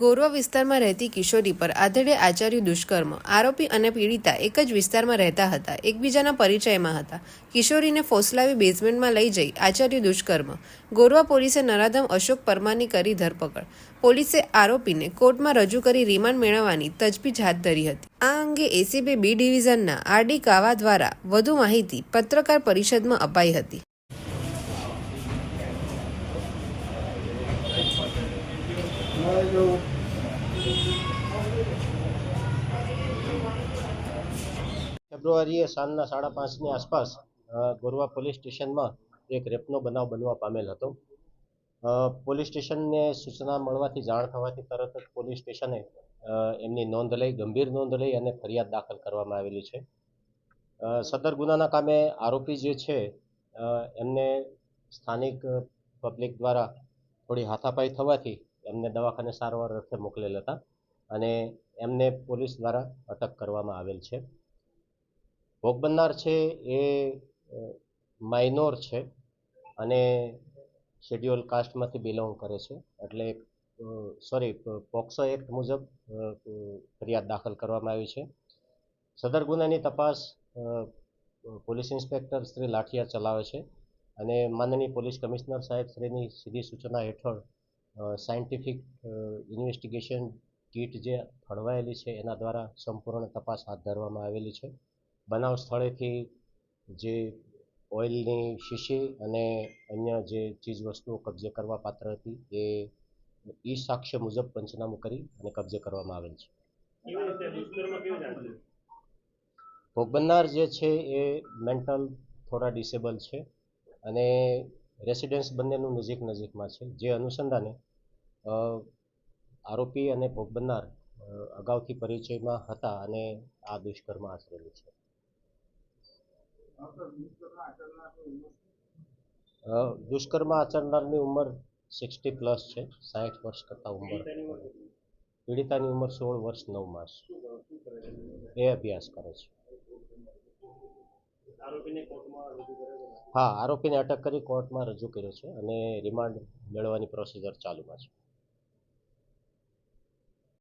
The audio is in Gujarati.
ગોરવા વિસ્તારમાં રહેતી કિશોરી પર આધેડે આચાર્ય દુષ્કર્મ, આરોપી અને પીડિતા એક જ વિસ્તારમાં રહેતા હતા. એકબીજાના પરિચયમાં હતા. કિશોરીને ફોસલાવી બેઝમેન્ટમાં લઈ જઈ આચાર્ય દુષ્કર્મ. ગોરવા પોલીસે નરાધમ અશોક પરમારની કરી ધરપકડ. પોલીસે આરોપીને કોર્ટમાં રજૂ કરી રિમાન્ડ મેળવવાની તજવીજ હાથ ધરી હતી. આ અંગે એસીબી બી ડિવિઝનના આરડી કાવા દ્વારા વધુ માહિતી પત્રકાર પરિષદમાં અપાઈ હતી. ફેબ્રુઆરીએ સાંજના સાડા પાંચની આસપાસ ગોરવા પોલીસ સ્ટેશનમાં એક રેપનો બનાવ બનવા પામેલ હતો. પોલીસ સ્ટેશનને સૂચના મળવાથી જાણ થવાથી તરત જ પોલીસ સ્ટેશને એમની નોંધ લઈ, ગંભીર નોંધ લઈ અને ફરિયાદ દાખલ કરવામાં આવેલી છે. સદર ગુનાના કામે આરોપી જે છે એમને સ્થાનિક પબ્લિક દ્વારા થોડી હાથાપાઈ થવાથી એમને દવાખાને સારવાર અર્થે મોકલેલ હતા અને એમને પોલીસ દ્વારા અટક કરવામાં આવેલ છે. ભોગ બનનાર છે એ માઇનોર છે અને શેડ્યુલ કાસ્ટમાંથી બિલોંગ કરે છે. એટલે સોરી પોક્સો એક્ટ મુજબ ફરિયાદ દાખલ કરવામાં આવી છે. સદર ગુનાની તપાસ પોલીસ ઇન્સ્પેક્ટર શ્રી લાઠિયા ચલાવે છે અને માનનીય પોલીસ કમિશનર સાહેબ શ્રીની સીધી સૂચના હેઠળ સાયન્ટિફિક ઇન્વેસ્ટિગેશન કીટ જે ફળવાયેલી છે, એના દ્વારા સંપૂર્ણ તપાસ હાથ ધરવામાં આવેલી છે. બનાવ સ્થળેથી જે ઓઇલની શીશી અને અન્ય જે ચીજ વસ્તુઓ કબજે કરવા પાત્ર હતી, એ ઈ સાક્ષ્ય મુજબ પંચનામું કરી અને કબજે કરવામાં આવેલ છે. ભોગ બનનાર જે છે, એ મેન્ટલ થોડા ડિસેબલ છે અને રેસિડેન્સ બંનેનું નજીક નજીકમાં છે, જે અનુસંધાને આરોપી અને ભોગ બનનાર અગાઉથી પરિચયમાં હતા અને આ દુષ્કર્મ આચરેલું છે. દુષ્કર્મ આચરનારની ઉંમર સિક્સટી પ્લસ છે સાહીઠ વર્ષ કરતાં ઉંમર પીડિતાની ઉંમર સોળ વર્ષ નવ માસ. એ અભ્યાસ કરે છે. હા, આરોપીને અટક કરી કોર્ટમાં રજૂ કર્યો છે અને રિમાન્ડ મેળવવાની પ્રોસિજર ચાલુમાં છે.